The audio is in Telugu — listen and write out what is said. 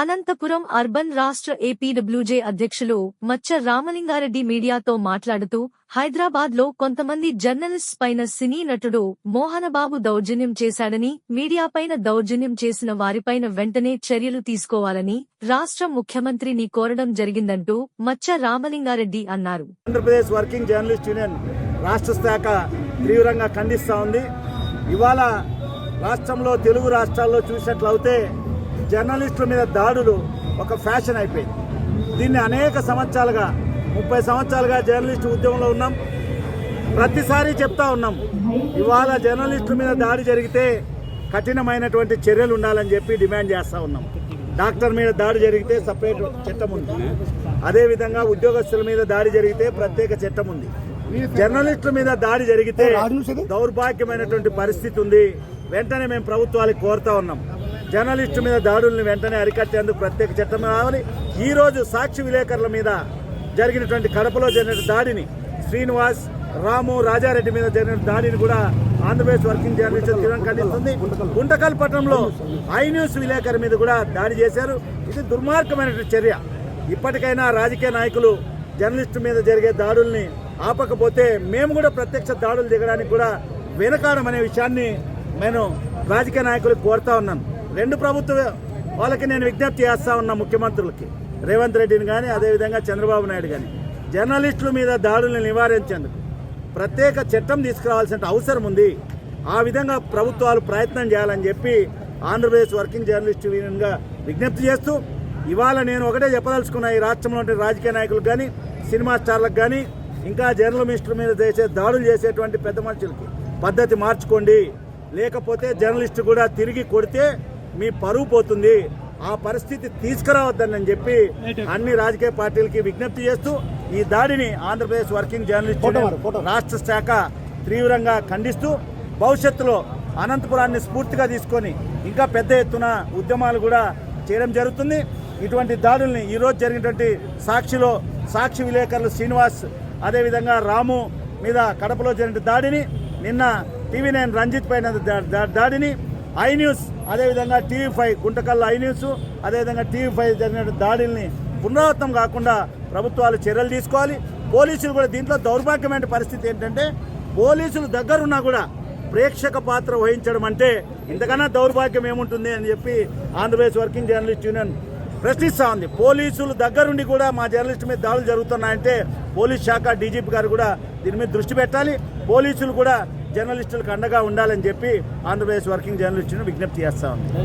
అనంతపురం అర్బన్ రాష్ట్ర ఏపీడబ్ల్యూజే అధ్యక్షులు మచ్చ రామలింగారెడ్డి మీడియాతో మాట్లాడుతూ హైదరాబాద్లో కొంతమంది జర్నలిస్ట్స్ పైన సినీ నటుడు మోహనబాబు దౌర్జన్యం చేశాడని మీడియాపైన దౌర్జన్యం చేసిన వారిపైన వెంటనే చర్యలు తీసుకోవాలని రాష్ట్ర ముఖ్యమంత్రిని కోరడం జరిగిందంటూ మచ్చ రామలింగారెడ్డి అన్నారు. ఆంధ్రప్రదేశ్ వర్కింగ్ జర్నలిస్ట్ యూనియన్ రాష్ట్ర శాఖ తీవ్రంగా ఖండిస్తా ఉంది. ఇవాళ రాష్ట్రంలో తెలుగు రాష్ట్రాల్లో చూసినట్లయితే జర్నలిస్టుల మీద దాడులు ఒక ఫ్యాషన్ అయిపోయింది. దీన్ని అనేక సంవత్సరాలుగా ముప్పై సంవత్సరాలుగా జర్నలిస్టు ఉద్యమంలో ఉన్నాం. ప్రతిసారి చెప్తా ఉన్నాం ఇవాళ జర్నలిస్టుల మీద దాడి జరిగితే కఠినమైనటువంటి చర్యలు ఉండాలని చెప్పి డిమాండ్ చేస్తూ ఉన్నాం. డాక్టర్ మీద దాడి జరిగితే సపరేట్ చట్టం ఉంది. అదేవిధంగా ఉద్యోగస్తుల మీద దాడి జరిగితే ప్రత్యేక చట్టం ఉంది. జర్నలిస్టుల మీద దాడి జరిగితే దౌర్భాగ్యమైనటువంటి పరిస్థితి ఉంది. వెంటనే మేము ప్రభుత్వాలకు కోరుతా ఉన్నాం. జర్నలిస్టు మీద దాడుల్ని వెంటనే అరికట్టేందుకు ప్రత్యేక చట్టం రావాలి ఈ రోజు సాక్షి విలేకరుల మీద జరిగినటువంటి కడపలో జరిగిన దాడిని శ్రీనివాస్ రాము రాజారెడ్డి మీద జరిగిన దాడిని కూడా ఆంధ్రప్రదేశ్ వర్కింగ్ జర్నలిస్ట్ తీవ్రంగా ఖండిస్తుంది. గుంటకల్ పట్టణంలో ఐ న్యూస్ విలేకరు మీద కూడా దాడి చేశారు. ఇది దుర్మార్గమైనటువంటి చర్య. ఇప్పటికైనా రాజకీయ నాయకులు జర్నలిస్టు మీద జరిగే దాడుల్ని ఆపకపోతే మేము కూడా ప్రత్యక్ష దాడులు దిగడానికి కూడా వెనకాడమనే విషయాన్ని నేను రాజకీయ నాయకులకు కోరుతా ఉన్నాను. రెండు ప్రభుత్వ వాళ్ళకి నేను విజ్ఞప్తి చేస్తా ఉన్నా ముఖ్యమంత్రులకి. రేవంత్ రెడ్డిని కానీ అదేవిధంగా చంద్రబాబు నాయుడు కానీ జర్నలిస్టుల మీద దాడులను నివారించేందుకు ప్రత్యేక చట్టం తీసుకురావాల్సిన అవసరం ఉంది. ఆ విధంగా ప్రభుత్వాలు ప్రయత్నం చేయాలని చెప్పి ఆంధ్రప్రదేశ్ వర్కింగ్ జర్నలిస్ట్ యూనియన్గా విజ్ఞప్తి చేస్తూ ఇవాళ నేను ఒకటే చెప్పదలుచుకున్నా ఈ రాష్ట్రంలో ఉండే రాజకీయ నాయకులకు కానీ సినిమా స్టార్లకు కానీ ఇంకా జర్నలిస్టుల మీద చేసే దాడులు చేసేటువంటి పెద్ద మనుషులకి పద్ధతి మార్చుకోండి. లేకపోతే జర్నలిస్టు కూడా తిరిగి కొడితే మీ పరువు పోతుంది. ఆ పరిస్థితి తీసుకురావద్దని చెప్పి అన్ని రాజకీయ పార్టీలకి విజ్ఞప్తి చేస్తూ ఈ దాడిని ఆంధ్రప్రదేశ్ వర్కింగ్ జర్నలిస్ట్ రాష్ట్ర శాఖ తీవ్రంగా ఖండిస్తూ భవిష్యత్తులో అనంతపురాన్ని స్ఫూర్తిగా తీసుకొని ఇంకా పెద్ద ఎత్తున ఉద్యమాలు కూడా చేయడం జరుగుతుంది. ఇటువంటి దాడుల్ని ఈరోజు జరిగినటువంటి సాక్షిలో సాక్షి విలేకరులు శ్రీనివాస్ అదేవిధంగా రాము మీద కడపలో జరిగిన దాడిని నిన్న టీవీ నైన్ రంజిత్ పైన దాడిని ఐ న్యూస్ అదేవిధంగా TV five Guntakal I news అదేవిధంగా టీవీ ఫైవ్ జరిగిన దాడుల్ని పునరావృతం కాకుండా ప్రభుత్వాలు చర్యలు తీసుకోవాలి. పోలీసులు కూడా దీంట్లో దౌర్భాగ్యమైన పరిస్థితి ఏంటంటే పోలీసులు దగ్గరున్నా కూడా ప్రేక్షక పాత్ర వహించడం అంటే ఇంతకన్నా దౌర్భాగ్యం ఏముంటుంది అని చెప్పి ఆంధ్రప్రదేశ్ వర్కింగ్ జర్నలిస్ట్ యూనియన్ ప్రశ్నిస్తా ఉంది. పోలీసులు దగ్గరుండి కూడా మా జర్నలిస్ట్ మీద దాడులు జరుగుతున్నాయంటే పోలీస్ శాఖ డీజీపీ గారు కూడా దీని మీద దృష్టి పెట్టాలి. పోలీసులు కూడా జర్నలిస్టులకు అండగా ఉండాలని చెప్పి ఆంధ్రప్రదేశ్ వర్కింగ్ జర్నలిస్టును విజ్ఞప్తి చేస్తా ఉంది.